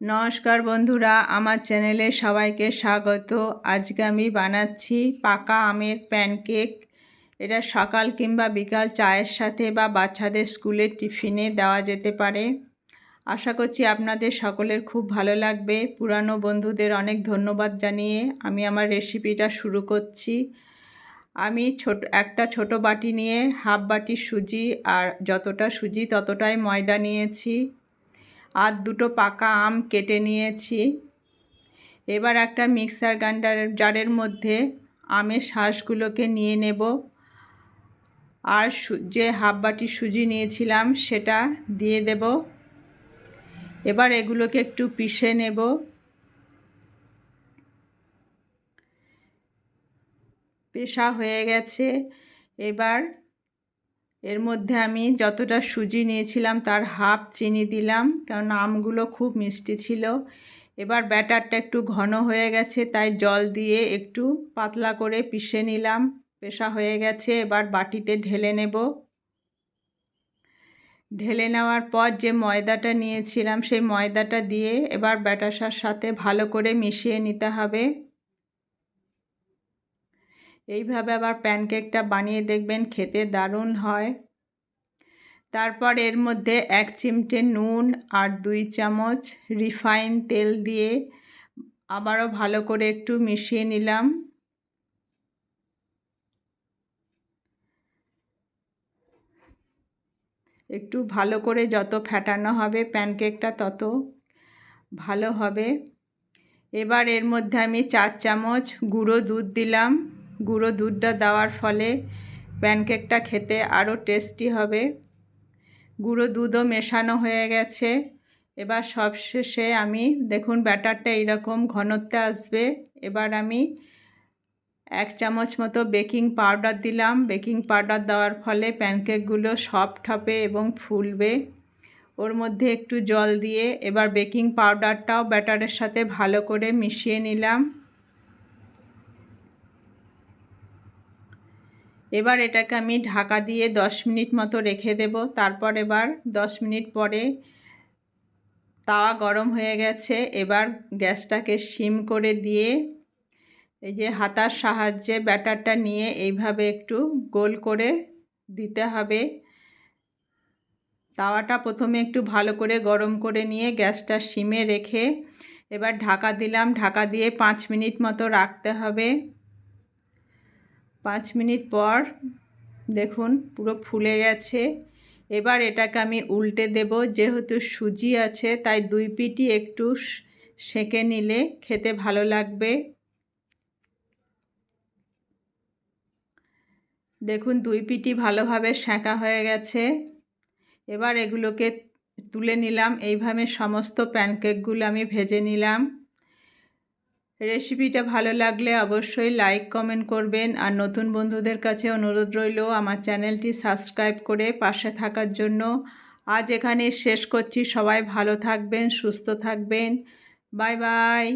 নমস্কার বন্ধুরা, আমার চ্যানেলে সবাইকে স্বাগত। আজকে আমি বানাচ্ছি পাকা আমের প্যানকেক। এটা সকাল কিংবা বিকাল চায়ের সাথে বা বাচ্চাদের স্কুলের টিফিনে দেওয়া যেতে পারে। আশা করছি আপনাদের সকলের খুব ভালো লাগবে। পুরানো বন্ধুদের অনেক ধন্যবাদ জানিয়ে আমি আমার রেসিপিটা শুরু করছি। আমি ছোট, একটা ছোট বাটি নিয়ে হাফ বাটি সুজি, আর যতটা সুজি ততটাই ময়দা নিয়েছি। আর দুটো পাকা আম কেটে নিয়েছি। এবার একটা মিক্সার গ্রাইন্ডার জারের মধ্যে আমের শাঁসগুলোকে নিয়ে নেব। আর যে হাফ বাটি সুজি নিয়েছিলাম সেটা দিয়ে দেব। এবার এগুলোকে একটু পিষে নেব। পেশা হয়ে গেছে। এবার এর মধ্যে আমি যতটা সুজি নিয়েছিলাম তার হাফ চিনি দিলাম, কারণ আমগুলো খুব মিষ্টি ছিল। এবার ব্যাটারটা একটু ঘন হয়ে গেছে, তাই জল দিয়ে একটু পাতলা করে পিষে নিলাম। পেশা হয়ে গেছে, এবার বাটিতে ঢেলে নেব। ঢেলে নেওয়ার পর যে ময়দাটা নিয়েছিলাম, সেই ময়দাটা দিয়ে এবার ব্যাটাসার সাথে ভালো করে মিশিয়ে নিতে হবে। এইভাবে আবার প্যানকেকটা বানিয়ে দেখবেন, খেতে দারুণ হয়। তারপর এর মধ্যে এক চিমটে নুন আর দুই চামচ রিফাইন তেল দিয়ে আবারও ভালো করে একটু মিশিয়ে নিলাম। একটু ভালো করে যত ফ্যাটানো হবে প্যানকেকটা তত ভালো হবে। এবার এর মধ্যে আমি চার চামচ গুঁড়ো দুধ দিলাম। গুঁড়ো দুধটা দেওয়ার ফলে প্যানকেকটা খেতে আরও টেস্টি হবে। গুঁড়ো দুধও মেশানো হয়ে গেছে। এবার সবশেষে আমি, দেখুন ব্যাটারটা এইরকম ঘনত্বে আসবে। এবার আমি এক চামচ মতো বেকিং পাউডার দিলাম। বেকিং পাউডার দেওয়ার ফলে প্যানকেকগুলো সফট হবে এবং ফুলবে। ওর মধ্যে একটু জল দিয়ে এবার বেকিং পাউডারটাও ব্যাটারের সাথে ভালো করে মিশিয়ে নিলাম। এবার এটাকে আমি ঢাকা দিয়ে দশ মিনিট মতো রেখে দেব। তারপর এবার দশ মিনিট পরে তাওয়া গরম হয়ে গেছে। এবার গ্যাসটাকে সিম করে দিয়ে এই যে হাতার সাহায্যে ব্যাটারটা নিয়ে এইভাবে একটু গোল করে দিতে হবে। তাওয়াটা প্রথমে একটু ভালো করে গরম করে নিয়ে গ্যাসটা সিমে রেখে এবার ঢাকা দিলাম। ঢাকা দিয়ে পাঁচ মিনিট মতো রাখতে হবে। পাঁচ মিনিট পর দেখুন পুরো ফুলে গেছে। এবার এটাকে আমি উল্টে দেব, যেহেতু সুজি আছে, তাই দুই পিটি একটু সেঁকে নিলে খেতে ভালো লাগবে। দেখুন দুই পিটি ভালোভাবে সেঁকা হয়ে গেছে। এবার এগুলোকে তুলে নিলাম। এইভাবে সমস্ত প্যানকেকগুলো আমি ভেজে নিলাম। রেসিপিটা ভালো লাগলে অবশ্যই লাইক, কমেন্ট করবেন। আর নতুন বন্ধুদের কাছে অনুরোধ রইল, আমার চ্যানেলটি সাবস্ক্রাইব করে পাশে থাকার জন্য। আজ এখানে শেষ করছি। সবাই ভালো থাকবেন, সুস্থ থাকবেন। Bye bye.